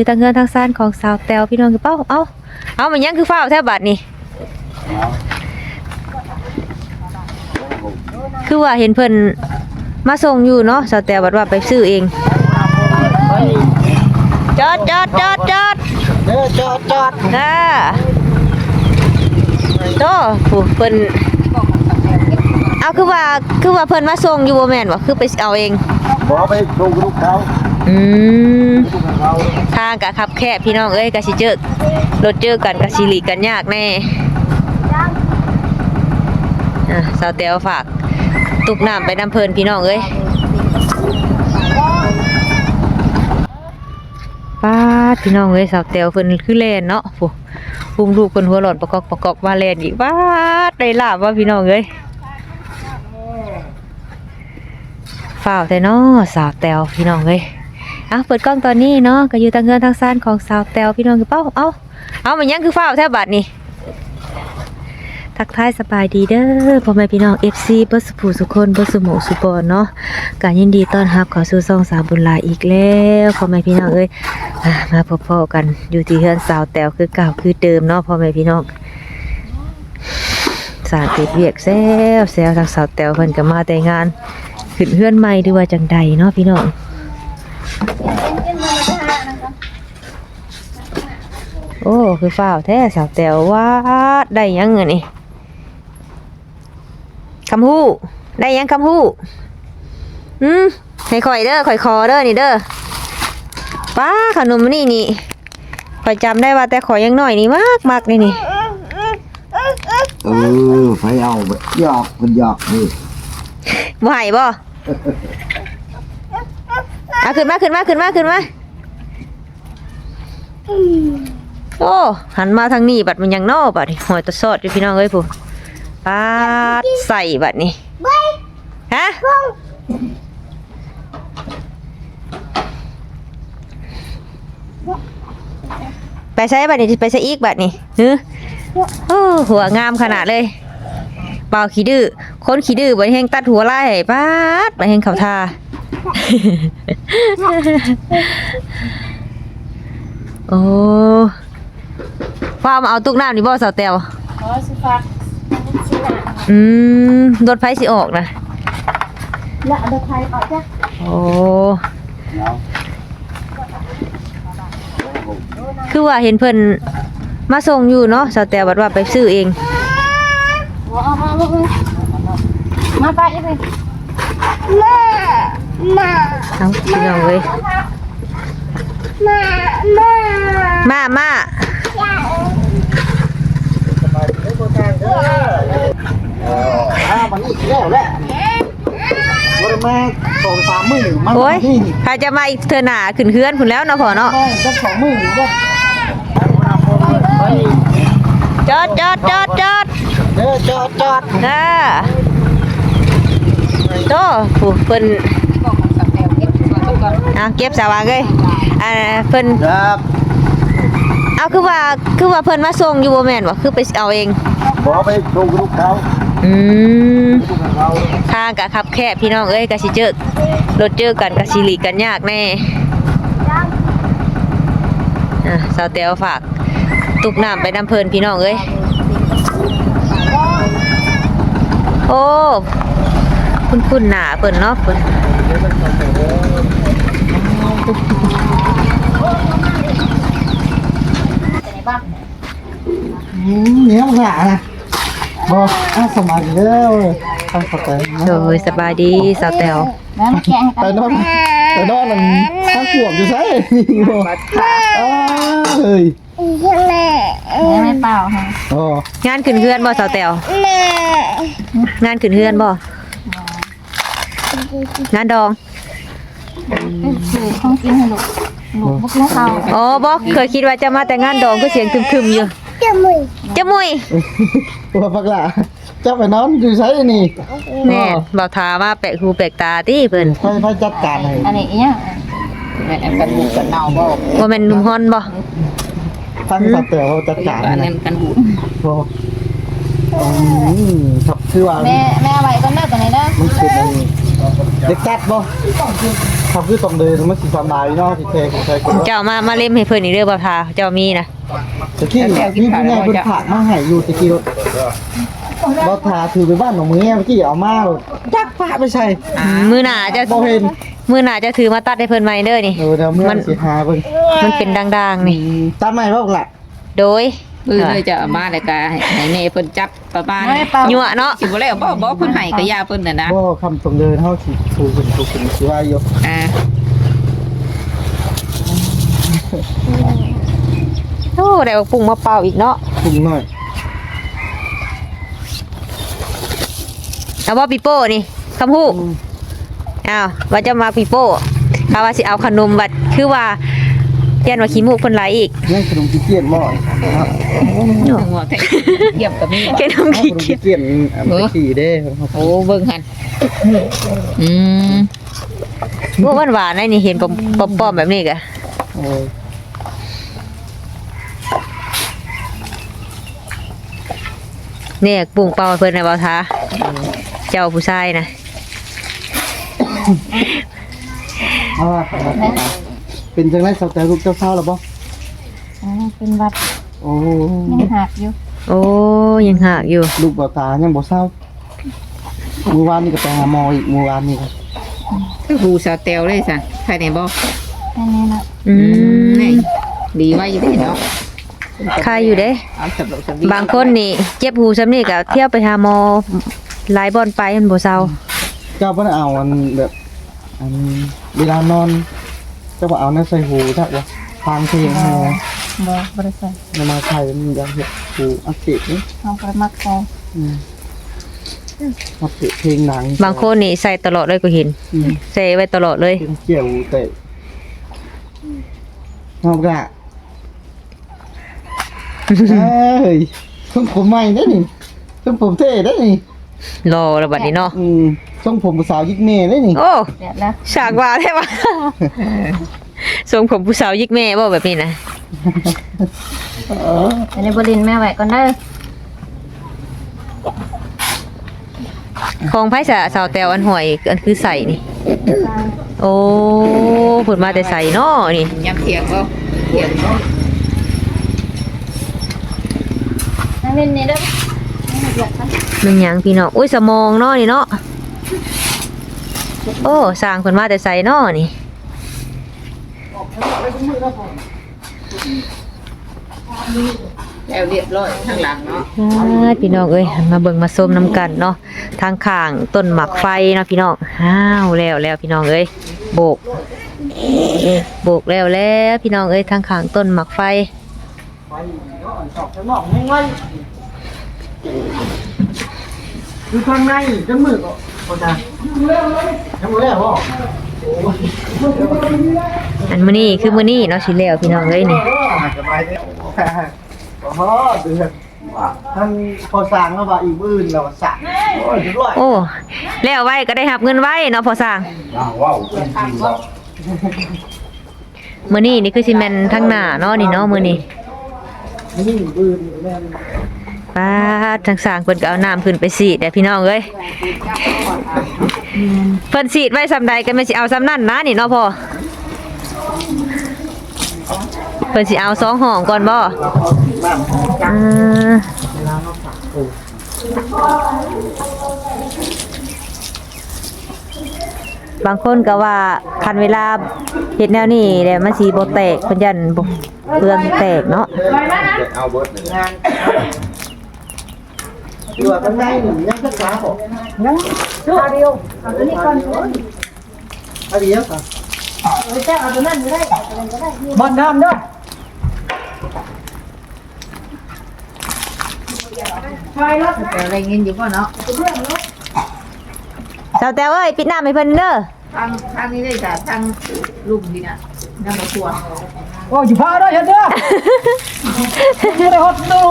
อยู่ทางเงินทางซ่านของสาวแตวพี่น้องคือเป้าเอ้าเอามันยังคือฟ้าวแทบบัดนี่คือว่าเห็นเพิ่นมาส่งอยู่เนาะสาวแตวบัดว่าไปซื้อเองจอดจอดจอดจอดเด้อจอดจอดนะโตผู้เพิ่นเอาคือว่าคือว่าเพิ่นมาส่งอยู่บ่แม่นบ่คือไปเอาเองบอไปส่งลูกเขา อืมลูกเขาทางกะขับแคบพี่น้องเอ้ยกะสิเจอรถเจอกันกะสิหลีกกันยากแน่อะสาวเตียวฝากตุกน้ำไปน้ำเพลินพี่น้องเอ้ยป้าพี่น้องเอ้ยสาวเตียวเพิ่นคือแลนเนาะผู้มิลูกเพิ่นหัวหลอนประกอบประกอบมาแลนอีกป้าได้ลาบว่าพี่น้องเอ้ยฝ้าวแต่เนาะสาวเตียวพี่น้องเอ้ย อะเปิดกล้องตอนนี้เนาะก็อยู่ทางเงินทางซ่านของสาวแตวพี่น้องคือเป้าเอาเอามันยังคือฟ้าวแทบบัดนี่ทักทายสบายดีเด้อพ่อแม่พี่น้อง FC เบิร์สุภูสุคนเบิร์สุหมูสุปอนเนาะการยินดีต้อนรับเขอสู่ซองสาวบุญลาอีกแล้วพ่อแม่พี่น้องเอ้ยมาพบๆกันอยู่ที่เฮือนสาวแตวคือเก่าคือเดิมเนาะพ่อแม่พี่น้องสาธิตเวียกแซวแซวทางสาวแตวเพิ่นก็มาแต่งานขึ้นเฮือนใหม่หรือว่าจังใดเนาะพี่น้อง โอ้คือฝ้าวแท้สาวแตวว่าได้หยังเงินนี่คำฮู้ได้หยังคำฮู้อืมให้ข่อยเด้อข่อยคอเด้อนี่เด้อป้าขนมนี่นี่ข่อยจำได้ว่าแต่ข่อยยังน้อยนี่มากมากนี่นี่เออไปเอาไปหยอกมันหยอกนี่บ่ให้บ่เอาขึ้นมาขึ้นมาขึ้นมาขึ้นมา โอ้หันมาทางนี้บัดมันยังนอบัดนี่หอยตะซอดอยู่พี่น้องเอ้ยผู้ปาดใส่บัดนี่ฮะไปใช้บัดนี่ไปใช้อีกบัดนี่ฮึโอ้หัวงามขนาดเลยเปล่าขี้ดื้อคนขี้ดื้อบัดแห้งตัดหัวไล่ปาดบัดแห้งเขาทาโอ้ ว่ามาเอาตุกน้ำนี่บ่สาวแตวอ๋อสิฟักสิหนาอืมรถไฟสิออกนะและเอาไทยออกจ้ะโอ้คือว่าเห็นเพิ่นมาส่งอยู่เนาะสาวแตวบัดว่าไปซื้อเองหัวเอามาลูกมาไปอีกเลยมามาเอาพี่น้องเลยมามามามา อ้าวมันอีกแล้วแหละวันแม่สองสามหมื่นมันโอ้ยนี่ถ้าจะมาอีกเทื่อหน้าขึ้นเฮือนพุ่นแล้วเนาะพ่อเนาะแม่จะสองหมื่นก็จอดจอดจอดจอดเด้อจอดจอดนะโตผู้เพิ่นเอาเก็บสาวางเลยอ่าเพิ่นครับเอาคือว่าคือว่าเพิ่นมาส่งอยู่บ่แม่นบ่คือไปเอาเองบอกไปส่งลูกเขาอืมลูกเขาทางกะขับแคบพี่น้องเอ้ยกะสิเจอรถเจอกันกะสิหลีกกันยากแน่อะสาวแตวฝากตุกน้ำไปน้ำเพลินพี่น้องเอ้ยโอ้คุณคุณหนาเพิ่นเนาะเพิ่นอืมเหนียวหนานะ บอกอ้าวสมัยเด้อทำสเต็มโดยสบายดีสาวแตวแล้วมาแกะให้ไปกันนอนไปนอนมันข้างขวบอยู่ใช่บอกอ้าวเฮ้ยแล้วไม่เปล่าค่ะโอ้งานขึ้นเฮือนบ่สาวแตวงานขึ้นเฮือนบ่งานดองสื่อของกินให้ลูกลูกบุกลูกเขาอ๋อบอกเคยคิดว่าจะมาแต่งานดองก็เสียงทึมๆอยู่ จะมุยจะมุยตัวปักหละเจ้าไปนอนอยู่ใช่นี่แน่บอกทามาแปะหูแปะตาที่เพิ่นไปไปจัดการให้อันนี้เนี่ยแม่กันหูกันเน่าบ่ว่าแม่นหนุ่มฮอนบ่ทั้งสัตว์เต๋อจัดการอันให้นี้กันหูโอ้อืมครับคือว่าแม่แม่ไว้ก็เลิกกันเลยนะมันคือมันเด็กจัดบ่ ทำคือต้องเดินมันสิสบายเนาะสิแท้ของใครคนเจ้ามามาเล่มให้เพิ่นอีกเด้อบ่าวทาเจ้ามีนะตะกี้มีผู้ใหญ่เพิ่นฝากมาให้อยู่ตะกี้รถบ่ทาถือไปบ้านหนองเมืองเมื่อกี้เอามาจักฝากไปใส่มื้อหน้าเจะบ่เห็นมื้อหน้าเจะถือมาตัดให้เพิ่นใหม่เด้อนี่เออเดี๋ยวเมื่อสิหาเพิ่นมันเป็นด่างๆนี่ตามใหม่บ่ล่ะโดย มือเลยจะเอามาแล้วก็ให้ให้แม่เพิ่นจับประมาณยั่วเนาะสิบ่แล้วบ่บ่เพิ่นให้ก็ยาเพิ่นน่ะนะ บ่คำต้องเดินเฮาสิถูกเพิ่นถูกเพิ่นสิว่าอยู่อ่าโอ้ได้เอาปรุงมาเป่าอีกเนาะคุมหน่อยเอาว่าปีโป้นี่คำฮู้อ้าวว่าจะมาปีโป้เขาว่าสิเอาขนมบัดคือว่าเยันว่าขี้มูกเพิ่นไหลอีกยังขนมขี้เกียจบ่เนาะหัวแท้เยี่ยมก็มีบ่แกน้ำขขี้นมเกียขี้จเกียจอันตะกี้เด้โอ้เบิ่งหั่นอืมพวกหวานๆได้นี่เห็นปอมๆแบบนี้กะโอ้ยเนี่ยปรุงเป่าให้เพิ่นนะบ่าวทาเจ้าผู้ชายนะเอาล่ะ เป็นจังได๋สาวแต่ลูกเจ้าสาวแล้วบ่อ่าเป็นวัดโอ้ยังหักอยู่โอ้ยังหากอยู่ลูกบ่ตายังบ่เศร้าเมื่อวานนี่ก็ไปหาหมออีกเมื่อวานนี่ก็คือหูสาวแตวเลยซะใครได้บ่แค่นี้นะอืมนี่ดีไว้อยู่เด้เนาะใครอยู่เด้ เอาสำหรับสำลีบางคนนี่เจ็บหูซ้ำนี่ก็เที่ยวไปหาหมอหลายบ่อนไปมันบ่เซาเจ้าบ่ได้เอาอันแบบอันเวลานอน เจ้าบ่เอานั่นใส่หูจักบ่ฟังเพลงให้นะบ่บ่ได้ใส่นำมาไทยมันอยากเฮ็ดหูอักเสบนี่เอาไปมักใส่อืมอักเสบเพลงหนังบางคนนี่ใส่ตลอดเลยก็เห็นอืมใส่ไว้ตลอดเลย เพลงเกี่ยวแต่นอกจากเอ้ยทรงผมใหม่ได้นี่ทรงผมเท่ได้นี่รอแล้วบัดนี้เนาะอืม ทรงผมสาวยิกเม่ได้นี่โอ้เดี๋ยวแล้วฉากว่าแท้ว่าทรงผมผู้สาวยิกแม่บ่แบบนี้นะเอออันนี้บ่ลินแม่ไว้ก่อนเด้อของไผสะสาวแตวอันหอยอันคือใส่นี่ โอ้ผลมาแต่ใส่เนาะนี่ ยำเถียงบ่เถียงบ่นั่งเล่นนี่เด้อเดี๋ยวกัน มันหยังพี่น้องอุ้ยสมองเนาะนี่เนาะ โอ้สร้างผลมาแต่ใส่เนาะนี่แล้วเรียบร้อยข้างหลังเนาะอ่าพี่น้องเอ้ยมาเบิ่งมาส้มน้ำกันเนาะทางข้างต้นหมักไฟเนาะพี่น้องอ้าวแล้วแล้วพี่น้องเอ้ยโบก โบกแล้วแล้วพี่น้องเอ้ยทางข้างต้นหมักไฟข้างนอกไม่ไหวอยู่ข้างในจังมือก็ คนน่ะยังบ่แล้วบ่อันมื้อนี้คือมื้อนี้เนาะสิแล้วพี่น้องเอ้ยนี่สบายดีโอ้โหเดือดทั้งพอสร้างแล้วว่าอีกมื้ออื่นแล้วว่าสร้างโอ้ยเรียบร้อยโอ้แล้วไว้ก็ได้รับเงินไว้เนาะพอสร้างว้าวจริงๆแล้วมื้อนี้นี่คือสิแม่นทางหน้าเนาะนี่เนาะมื้อนี้นี่มื้ออื่นแม่น ป้าทางสร้างเพิ่นก็เอาน้ำขึ้นไปสีดเด้อพี่น้องเอ้ยเพิ่นสีดไว้ซำใดก็แม่สิเอาซำนั้นนะนี่เนาะพ่อเพิ่นสิเอาสองห้องก่อนบ่อ่าบางคนก็ว่าคันเวลาเฮ็ดแนวนี้แล้วมันสิบ่แตกเพิ่นยันบ่เปลืองแตกเนาะอยู่ ข้างในนี่ยังสักขาบ่ยังเอาเดียวเอาตัวนี้ก่อนอันเดียวค่ะเอาเจ้าเอาตัวนั้นก็ได้เอาตัวนั้นก็ได้บ่น้ำเด้อแต่อะไรเงินอยู่บ่เนาะสาวแต้วเอ้ยปิดน้ำให้เพิ่นเด้อทางทางนี้ได้จ้ะทางลุงนี่น่ะน้ำบ่ควรโอ้ยอยู่พาได้เฮ็ดเด้อ บ่ได้ฮอดดู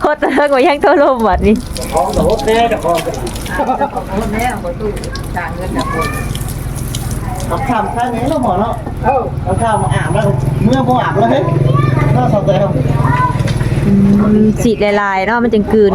โคตรเลิกว่ายังโทรลมบัดนี้ของโตแท้เจ้าของคนแม่บ่ตู้ทางเงินน่ะคนกับข้ามข้างนี้เนาะหมอเนาะเอ้ากับข้ามมาอาบแล้วเมื่อบ่อาบแล้วเฮ็ดน่าสนใจครับสีดลายๆเนาะมันจึงกลืน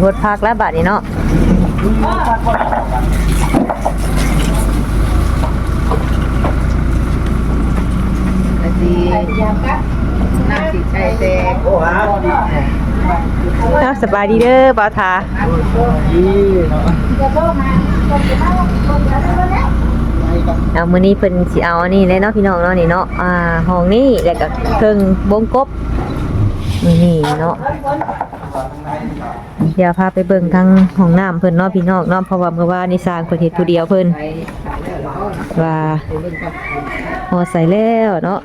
โฮดพักแล้วบัดนี้เนาะแต่ดีน้ำสีชัยแดงโอ้ฮะเนาะสบายดีเด้อบ่าวทาดีเนาะไปกันเอามื้อนี้เพิ่นสิเอาอันนี้เลยเนาะพี่น้องเนาะนี่เนาะอ่าห้องนี้แล้วก็เครื่องวงกบมื้อนี้เนาะ เดี๋ยวพาไปเบิ่งทางห้องน้ำเพิ่นเนาะพี่น้องเนาะเพราะว่าเมื่อวานนี่สร้างเพิ่นเฮ็ดผู้เดียวเพิ่นว่าพอใส่แล้วเนาะ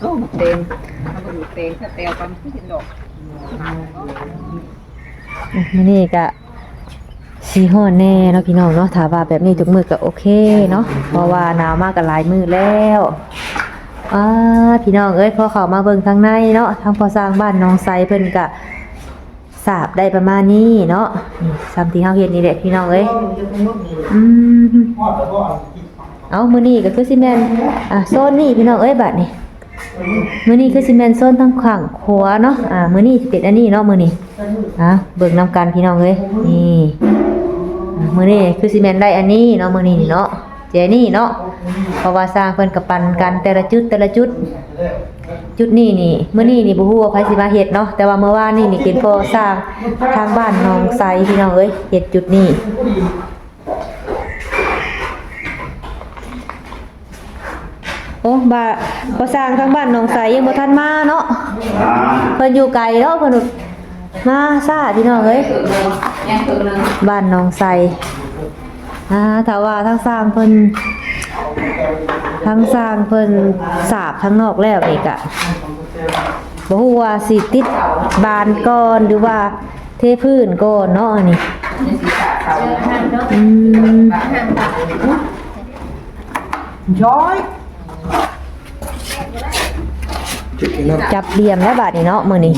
โอ้เต็มเต็มถ้าเตลกันที่เห็นดอกมื้อนี้ก็สีฮ้อนแน่เนาะพี่น้องเนาะถ้าว่าแบบนี้ทุกมือก็โอเคเนาะเพราะว่าหนาวมากก็หลายมือแล้ว อ่าพี่น้องเอ้ยพอเขามาเบิ่งทางในเนาะทางพอสร้างบ้านน้องไซเพิ่นก็สาบได้ประมาณนี้เนาะนี่ซ้ำที่เฮาเฮ็ดนี่แหละพี่น้องเอ้ยอืมพอดแล้วก็เอามื้อนี้ก็คือสิแม่นอะโซนนี้พี่น้องเอ้ยบัดนี้มื้อนี้คือสิแม่นโซนทางข้างขวาเนาะอ่ามื้อนี้สิเป็นอันนี้เนาะมื้อนี้อะเบิ่งนํกันพี่น้องเอ้ยนี่มื้อนี้คือสิแม่นได้อันนี้เนาะมื้อนี้นี่เนาะ เจนี่เนาะเพราะว่าสร้างเพิ่นก็ปันกันแต่ละจุดแต่ละจุด จุดนี้นี่มื้อนี้นี่บ่ฮู้ว่าไผสิมาเฮ็ดเนาะแต่ว่าเมื่อวานนี่นี่เป็นพอสร้างทางบ้านหนองไซพี่น้องเอ้ยเฮ็ดจุดนี้โอ้บ่าพอสร้างทางบ้านหนองไสยังบ่ทันมาเนาะเพิ่นอยู่ไกลเนาะเพิ่นมาซ่าพี่น้องเอ้ยยังตัวนึงบ้านหนองไส อ่าถ้าว่าทางสร้างเพิ่นทางสร้างเพิ่นสาบทางนอกแล้วนี่ก็บ่ฮู้ว่าสิติดบานก่อนหรือว่าเทพื้นก่อนเนาะอันนี้ยังสีขาขาวอืมบางห้างตัดย้อยจุดนี้เนาะจับเหลี่ยมแล้วบาดนี้เนาะมื้อนี้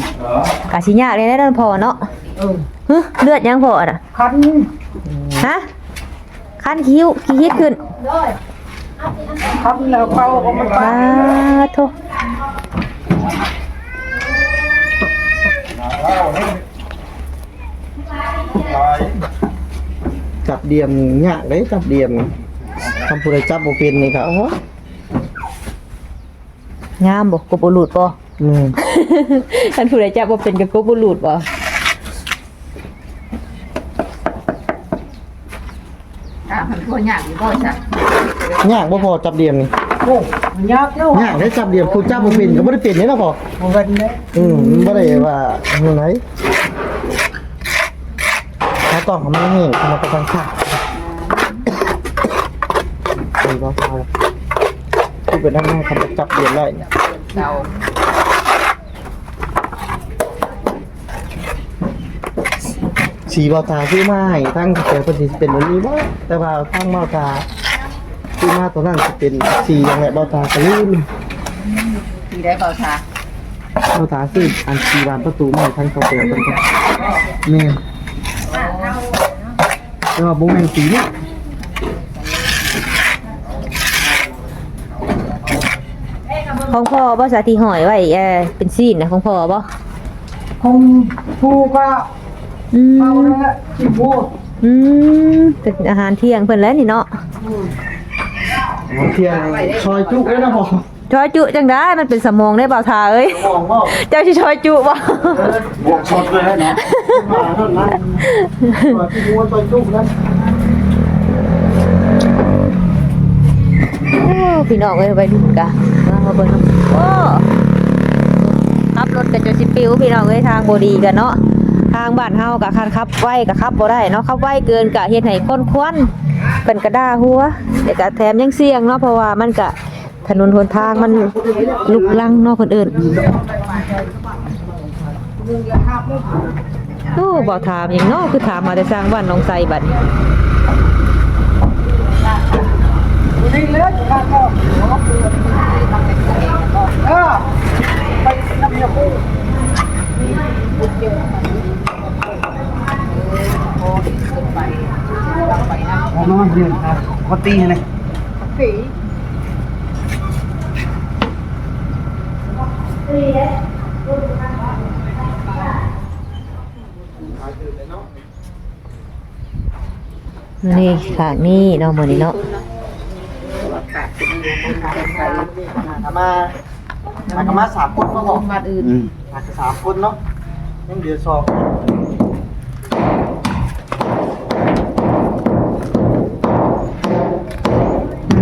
กะสิยากเลยนะเด้อพอเนาะเออฮะเลือดยังพอน่ะคันฮะ คันคิ้วขี้ฮิตขึ้นคันแล้วเขาก็มันสาธุจับเดียมนี่ยากเลยจับเดียมนี่ทำผู้ใดจับบ่เป็นนี่ครับโอ้งามบ่กบบ่หลุดบ่นี่ท่านผู้ใดจับบ่เป็นกับกบบ่หลุดบ่ อ่าพันธุ์ยากอยู่บ่จ้ะยากบ่พอจับเดียมนี่โอ้มันยากเนาะยากได้จับเดียมผู้จับบ่เป็นก็บ่ได้เป็นนี่นะพ่อมันเป็นเนี่ยอืมมันบ่ได้ว่าอยู่ไหนถ้าต้องเขาไม่ให้เขามาประกันค่าดีบ่พอแล้วที่เป็นด้านหน้าเขาจับเดียมได้เนี่ยเดา สีบอตาซื้อมาให้ทั้งแต่เป็นสิเป็นแบบนี้บ่แต่ว่าทั้งบอตาซื้อมาตัวนั้นจะเป็นสีอย่างไรบอตากระลืมสีได้เปล่าชาบอตาซื้ออันสีบานประตูมาให้ทั้งเขาเปิดเป็นตัวนี่แต่ว่าบุ้งแมงสีเนี่ยของพ่อบ่สาธิหอยไว้เออเป็นซีนนะของพ่อบ่คงผูก็ อืมเอาแล้วที่พูดอืมเป็นอาหารเที่ยงเพิ่นแล้วนี่เนาะเพียงซอยจุเลยนะพ่อชอยจุจังได้มันเป็นสมองได้เปล่าทาเอ้ยมองว่าเจ้าสิชอยจุบ่บวกชดเลยเนาะมาเท่านั้นซอยที่ม้วนซอยจุนั้นโอ้พี่น้องเอ้ยไปดูกะมามาเบิ่งโอ้ขับรถก็จะสิปิวพี่น้องเอ้ยทางบ่ดีกันเนาะ ทางบ้านเฮาก็คันขับไวก็ขับบ่ได้เนาะขับไวเกินก็เฮ็ดให้คนควนเป็นกระด้าหัวแต่ก็แถมยังเสี่ยงเนาะเพราะว่ามันก็ถนนหนทางมันลุกลังเนาะคนอื่นโอ้บ่ถามหยังเนาะคือถามมาแต่สร้างบ้านน้องไสบัดนี้เออไปน้ำเมียพู Ano yun? Pati yun eh. Pati? Ini kak ni no mo ni no. Nama nama 3 คนเนาะมาอื่น3 คนเนาะยังเหลือ2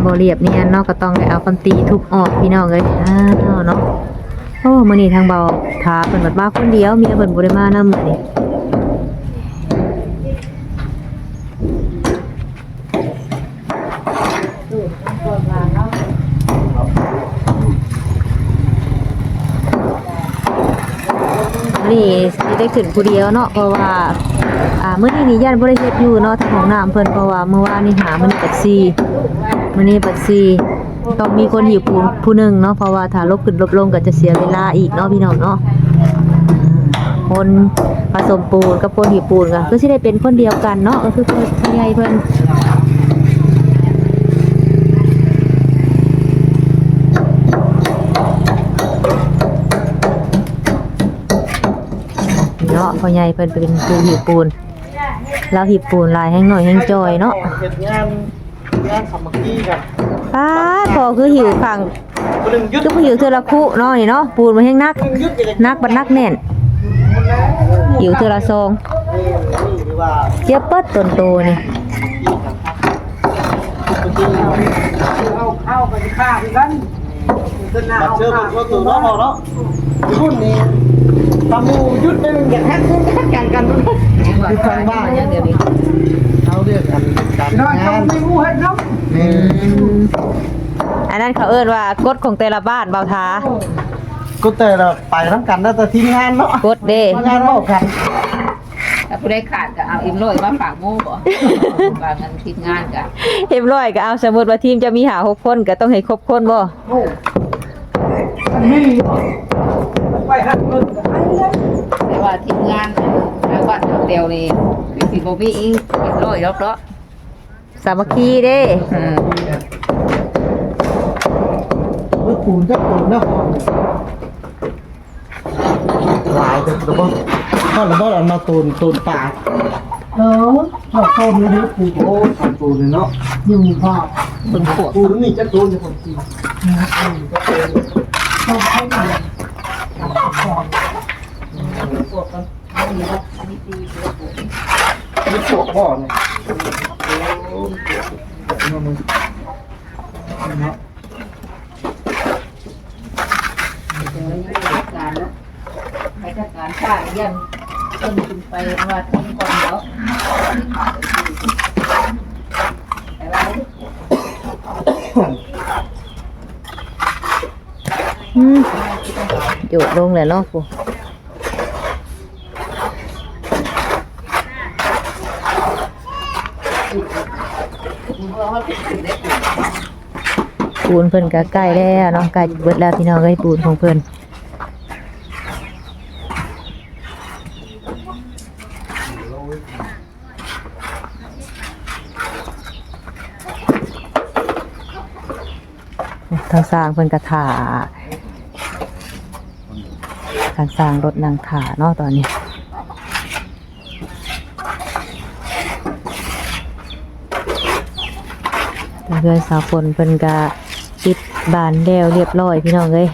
บ่เรียบเนียนเนาะก็ต้องได้เอาคำตีทุบออกพี่น้องเอ้ยอ้าวเนาะโอ้มื้อนี้ทางเบาทาเพิ่นบัดมาคนเดียวเมียเพิ่นบ่ได้มานำมื้อนี้นี่สิได้ขึ้นผู้เดียวเนาะเพราะว่าอ่ามื้อนี้นี่ย่านบ่ได้เฮ็ดอยู่เนาะทางของน้ำเพิ่นเพราะว่าเมื่อวานนี่หามื้อนี้ปัดซี มื้อนี้ปัดซีต้องมีคนหิวผู้ผู้หนึ่งเนาะเพราะว่าถ้าลบขึ้นลบลงก็จะเสียเวลาอีกเนาะพี่น้องเนาะคนผสมปูนกับคนหิวปูนก็คือสิได้เป็นคนเดียวกันเนาะก็คือเพิ่นใหญ่เพิ่นเนาะพ่อใหญ่เพิ่นเป็นผู้หิวปูนเราหิวปูนลายแห้งหน่อยแห้งจอยเนาะ เฮ็ดงานงานสามัคคีกันป้าดพอคือหิวขังคนหนึ่งยึดคือผู้หิวเทือละคุเนาะนี่เนาะปูนมาแห้งนัก คนหนึ่งยึดอย่างนักบัดนักแน่นหิวเทือละซองนี่นี่หรือว่าเจี๊ยบเปิดต้นโตนี่ที่กันครับคนที่เอาเข้าไปฆ่าที่กันขึ้นหน้าบัตรเอาเชื่อฆ่ามันก็ตัวน้องเราเนาะรุ่นนี้ตามูยุดได้มันอย่างแฮกแฮกกันกันด้วยคือทางบ้านอย่างเดียวนี้ เอาเรื่องกันการน้อยงาต้องนไม่รู้ให้น้นี่อันนั้นเขาเอิ้นว่ากฎของแต่ละบ้านเบาทาก็แต่ละไปทั้งกันนะแต่ทีมงานเนาะกฎเด้งานเล่ากันถ้าผู้ใดขาดก็เอาอิ่มร้อยมาฝากโม่บ่ ฝากเงินทีมงานกันเอ็มร้อยก็เอาสมมุติว่าทีมจะมีหาหกคนก็ต้องให้ครบคนบ่ำโอ้มันมีไปหักเงินไปเลยแต่ว่าทีมงานทางบ้านทางเดียวนี่คือสิบ่มีอีกอิ่มร้อยแล้วเนาะสามัคคีเด้อืมเมื่อปูนก็ปูนนะหลายแต่ระบบถ้าระบบเอามาตูนตูนป่าเออชอบชอบเลยนะปูโอ้ทำตูนเลยเนาะอยู่บ้านคนขวบปูนนี่จะตูนจะคนจีนชอบให้มั นนี่ปวกพ่อเนี่ยการเนาะให้จัดการค่ายันต้นขึ้นไปว่าทำก่อนแล้วแต่ว่าอืมโยดลงเลยเนาะ ปูปูนเพิ่นก็ใกล้แล้วเนาะใกล้เบิดแล้วพี่น้องเอ้ยปูนของเพิ่นทางสร้างเพิ่นกระถาการสร้างรถนางถาเนาะตอนนี้ พื่อนสาวฝนเพิ่นก็ปิดบานแล้วเรียบร้อยพี่น้องเอ้ย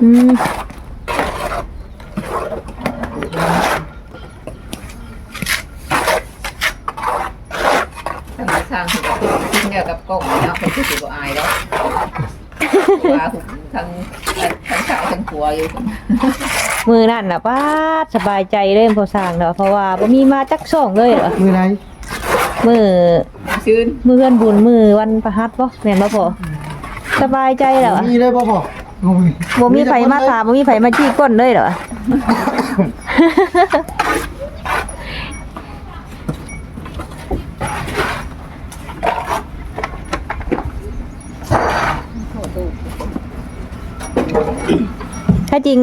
อืมทางสร้างถึงทิ้งเดียวกับกล้องเนาะคนที่สิบ่อายแล้วว่าทั้งทั้งสาวทั้งผัวอยู่ มือนั่นน่ะป้าดสบายใจเลยพอสร้างเนาะเพราะว่าบ่มีมาจักส่องเลยเหรอมือไหนมือชื่นมือเพื่อนบุญมือวันประหัสบ่แม่นบ่พอสบายใจแล้วอะมีได้ป่ะพ่อโอ้ยบ่มีไผมาถามบ่มีไผมาจี้ก้นเลยเหรอ ถ้าจริง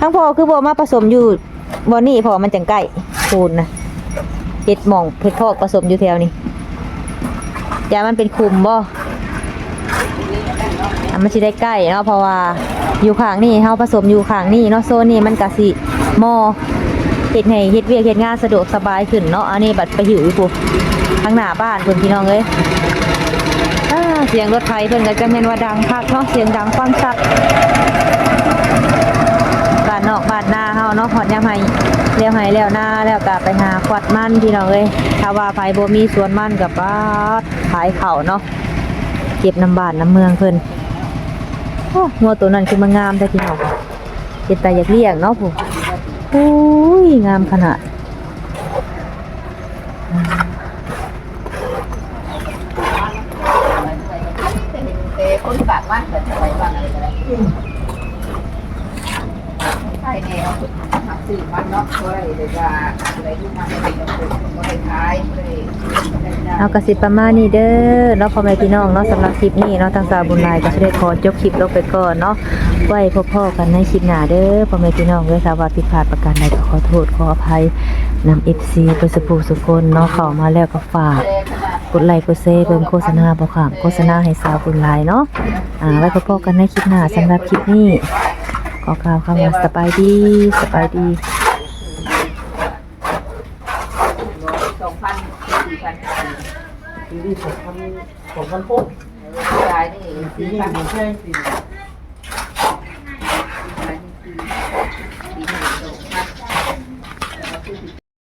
ทั้งพอคือบ่มาผสมอยู่บ่นี่พอมันจังใกล้คูนนะเฮ็ดหม่องเฮ็ดพอกผสมอยู่แถวนี้ยามันเป็นคุมบ่มันสิได้ใกล้เนาะเพราะว่าอยู่ข้างนี่เฮาผสมอยู่ข้างนี่เนาะโซนนี่มันก็สิมอเฮ็ดให้เฮ็ดเวียกเฮ็ดงานสะดวกสบายขึ้นเนาะอันนี้บัดไปหิวอีปุ๊ข้างหน้าบ้านเพิ่นพี่น้องเอ้ยเสียงรถไฟเพิ่นก็จะแม่นว่าดังคักเนาะเสียงดังฟังชัดานนอกบ้านนาเฮาเนาะฮอดยามให้ เลี้ยวให้เลี้ยวหน้าแล้วก็ไปหาขวัดมันพี่น้องเอ้ยถ้าว่าไผบ่มีสวนมันกับาขายเข่าเนาะเก็บน้ำบานน้ำเมืองเพิ่นโอ้งัวตัวนั้นคือมันงามแต่พี่น้องเก็นแต่อยากเลี้ยงเนาะผู้โอ้ยงามขนาด เตะคนปากมันเปิดอะไรบ้างอะไรก็ได้ใช่แนวหักสื่อมันเนาะก็ได้เลยว่าอะไรที่มันไม่ได้ก็ได้ขายก็ได้ เอากระสิบประมาณนี้เด้อเนาะพ่อแม่พี่น้องเนาะสำหรับคลิปนี้เนาะทางสาวบุญลายก็จะได้ขอจบคลิปลงไปก่อนเนาะไว้พ่อๆกันในคลิปหน้าเด้อพ่อแม่พี่น้องด้อสาวาผิดพลาดประการใดก็ขอโทษขออภัยนำ FC ไปสุภูสุคนเนาะเข้ามาแล้วก็ฝากกดไลค์กดแชร์เบิ่งโฆษณาบ่ค่ะโฆษณาให้สาวบุญลายเนาะอ่าไว้พบกันในคลิปหน้าสำหรับคลิปนี้ขอกล่าวคำว่าสบายดีสบายดีสองพันสี่พัน ปีนี้ผมทำผมทำปุ๊บขายนี่ปีสี่นี้พันผมแค่ปีนี่